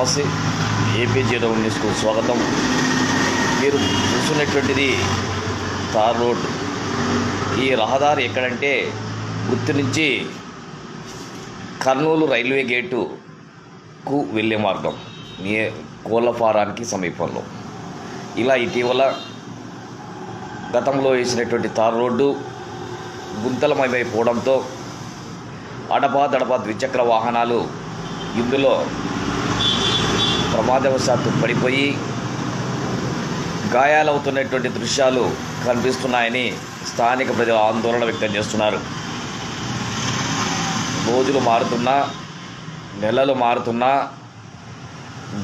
నమస్తే. AP zero న్యూస్కు స్వాగతం. మీరు చూస్తున్నటువంటిది తార్ రోడ్. ఈ రహదారి ఎక్కడంటే గుర్తు నుంచి కర్నూలు రైల్వే గేటుకు వెళ్ళే మార్గం. నీ కోళ్ళఫారానికి సమీపంలో. ఇలా ఇటీవల గతంలో వేసినటువంటి తార్ రోడ్డు గుంతలమైపోవడంతో అడపా దడపా ద్విచక్ర వాహనాలు ఇందులో ప్రమాదవశాత్తు పడిపోయి గాయాలవుతున్నటువంటి దృశ్యాలు కనిపిస్తున్నాయని స్థానిక ప్రజలు ఆందోళన వ్యక్తం చేస్తున్నారు. రోజులు మారుతున్నా నెలలు మారుతున్నా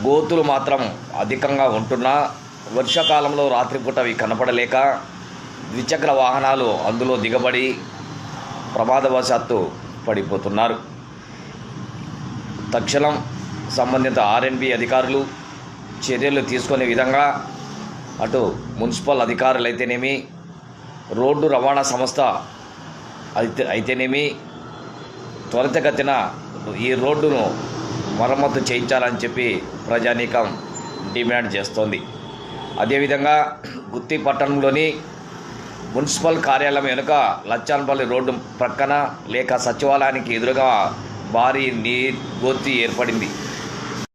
గోతులు మాత్రం అధికంగా ఉంటున్నా వర్షాకాలంలో రాత్రిపూట అవి కనపడలేక ద్విచక్ర వాహనాలు అందులో దిగబడి ప్రమాదవశాత్తు పడిపోతున్నారు. తక్షణం సంబంధిత ఆర్ఎన్బి అధికారులు చర్యలు తీసుకునే విధంగా అటు మున్సిపల్ అధికారులు అయితేనేమి రోడ్డు రవాణా సంస్థ అయితే అయితేనేమి త్వరితగతిన ఈ రోడ్డును మరమ్మతు చేయించాలని చెప్పి ప్రజానీకం డిమాండ్ చేస్తోంది. అదేవిధంగా గుత్తి పట్టణంలోని మున్సిపల్ కార్యాలయం వెనుక లచ్చాన్పల్లి రోడ్డు ప్రక్కన లేక సచివాలయానికి ఎదురుగా భారీ నీ గోతి ఏర్పడింది.